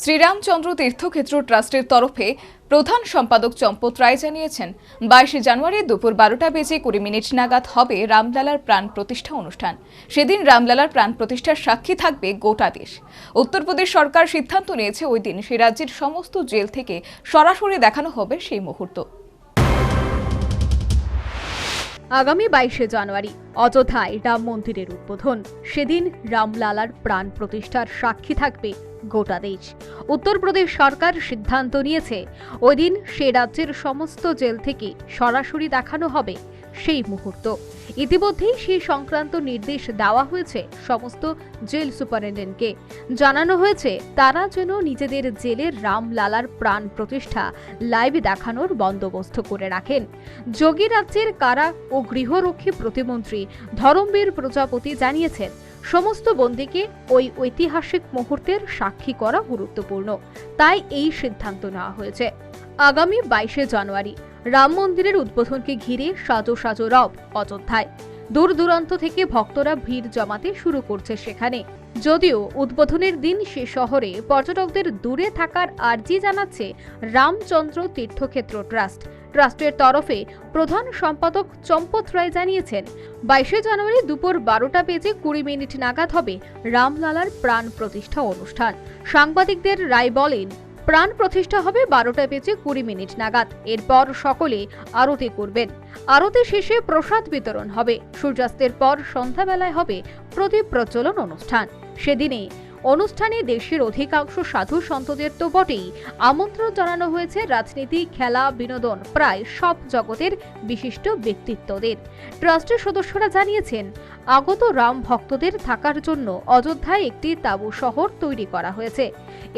শ্রীরামচন্দ্র তীর্থক্ষেত্র ট্রাস্টের তরফে প্রধান সম্পাদক চম্পত রায় জানিয়েছেন, বাইশে জানুয়ারি দুপুর বারোটা বেজে কুড়ি মিনিট নাগাদ হবে রামলালার প্রাণ প্রতিষ্ঠা অনুষ্ঠান। সেদিন রামলালার প্রাণ প্রতিষ্ঠার সাক্ষী থাকবে গোটা দেশ। উত্তরপ্রদেশ সরকার সিদ্ধান্ত নিয়েছে, ওই দিন সে রাজ্যের সমস্ত জেল থেকে সরাসরি দেখানো হবে সেই মুহূর্ত। আগামী বাইশে জানুয়ারি অযোধ্যায় রাম মন্দিরের উদ্বোধন। সেদিন রামলালার প্রাণ প্রতিষ্ঠার সাক্ষী থাকবে গোটা দেশ। উত্তরপ্রদেশ সরকার সিদ্ধান্ত নিয়েছে, ওই দিন সে রাজ্যের সমস্ত জেল থেকে সরাসরি দেখানো হবে সেই মুহূর্ত। ইতিমধ্যেই সেই সংক্রান্ত নির্দেশ দেওয়া হয়েছে সমস্ত জেল সুপারিনটেন্ডেন্টকে জানানো হয়েছে, তারা যেন নিজেদের জেলের রামলালার প্রাণ প্রতিষ্ঠা লাইভ দেখানোর বন্দোবস্ত করে রাখেন। যোগী রাজ্যের কারা ও গৃহরক্ষী প্রতিমন্ত্রী ধরমবীর প্রজাপতি জানিয়েছেন, সমস্ত বন্দীকে ওই ঐতিহাসিক মুহূর্তের সাক্ষী করা গুরুত্বপূর্ণ। তাই এই সিদ্ধান্ত নেওয়া হয়েছে। আগামী বাইশে জানুয়ারি রাম মন্দিরের উদ্বোধনকে ঘিরে সাজো সাজো রব অযোধ্যায়। দূর দূরান্ত থেকে ভক্তরা ভিড় জমাতে শুরু করছে সেখানে। যদিও উদ্বোধনের দিন সে শহরে পর্যটকদের দূরে থাকার আর্জি জানাচ্ছে রামচন্দ্র তীর্থক্ষেত্র ট্রাস্ট। ট্রাস্টের তরফে প্রধান সম্পাদক চম্পত রায় জানিয়েছেন, বাইশে জানুয়ারি দুপুর বারোটা বেজে কুড়ি মিনিট নাগাদ হবে রামলালার প্রাণ প্রতিষ্ঠা অনুষ্ঠান। সাংবাদিকদের রায় বলেন প্রাণ প্রতিষ্ঠা হবে বারোটা বেজে কুড়ি মিনিট নাগাদ। এরপর সকলে আরতি করবেন। আরতি শেষে প্রসাদ বিতরণ হবে। সূর্যাস্তের পর সন্ধ্যাবেলায় হবে প্রদীপ প্রজ্বলন অনুষ্ঠান। সেদিনে অনুষ্ঠানে দেশের অধিকাংশ সাধু সন্তদের তো বটেই। আমন্ত্রণ জানানো হয়েছে রাজনীতি, খেলা, বিনোদন, প্রায় সব জগতের বিশিষ্ট ব্যক্তিত্বদের। ট্রাস্টের সদস্যরা জানিয়েছেন, আগত রাম ভক্তদের থাকার জন্য অযোধ্যায় একটি তাঁবু শহর তৈরি করা হয়েছে।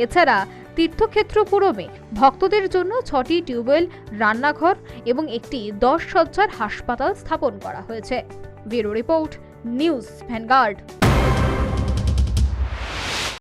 এছাড়া তীর্থক্ষেত্র পুরমে ভক্তদের জন্য ছটি টিউবওয়েল, রান্নাঘর এবং একটি দশ সজ্জার হাসপাতাল স্থাপন করা হয়েছে। Bureau report, news vanguard.